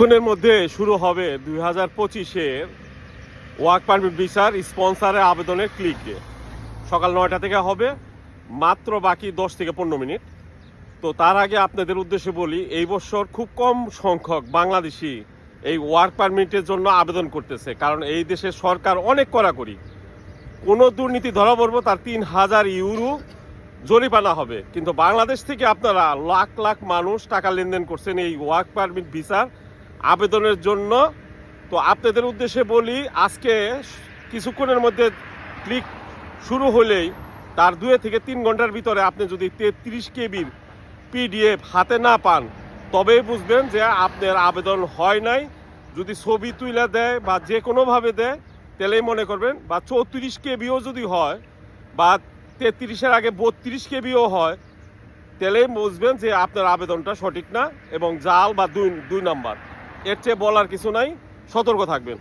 কিছুক্ষণের মধ্যে শুরু হবে দুই হাজার পঁচিশের ওয়ার্ক পারমিট ভিসার স্পন্সারের আবেদনের ক্লিকে। সকাল নয়টা থেকে হবে, মাত্র বাকি দশ থেকে পনেরো মিনিট। তো তার আগে আপনাদের উদ্দেশ্যে বলি, এই বছর খুব কম সংখ্যক বাংলাদেশি এই ওয়ার্ক পারমিটের জন্য আবেদন করতেছে, কারণ এই দেশের সরকার অনেক কড়াকড়ি। কোনো দুর্নীতি ধরা পড়ব, তার তিন হাজার ইউরো জরিমানা হবে। কিন্তু বাংলাদেশ থেকে আপনারা লাখ লাখ মানুষ টাকা লেনদেন করছেন এই ওয়ার্ক পারমিট ভিসার আবেদনের জন্য। তো আপনাদের উদ্দেশ্যে বলি, আজকে কিছুক্ষণের মধ্যে ক্লিক শুরু হলেই তার দুই থেকে তিন ঘণ্টার ভিতরে আপনি যদি তেত্রিশ কেবির পিডিএফ হাতে না পান, তবেই বুঝবেন যে আপনার আবেদন হয় নাই। যদি ছবি তুলে দেয় বা যে কোনোভাবে দেয়, তাহলেই মনে করবেন, বা চৌত্রিশ কেবিও যদি হয়, বা তেত্রিশের আগে বত্রিশ কেবিও হয়, তাহলেই বুঝবেন যে আপনার আবেদনটা সঠিক না, এবং জাল বা দুই দুই নাম্বার। এর চেয়ে বলার কিছু নাই। সতর্ক থাকবেন।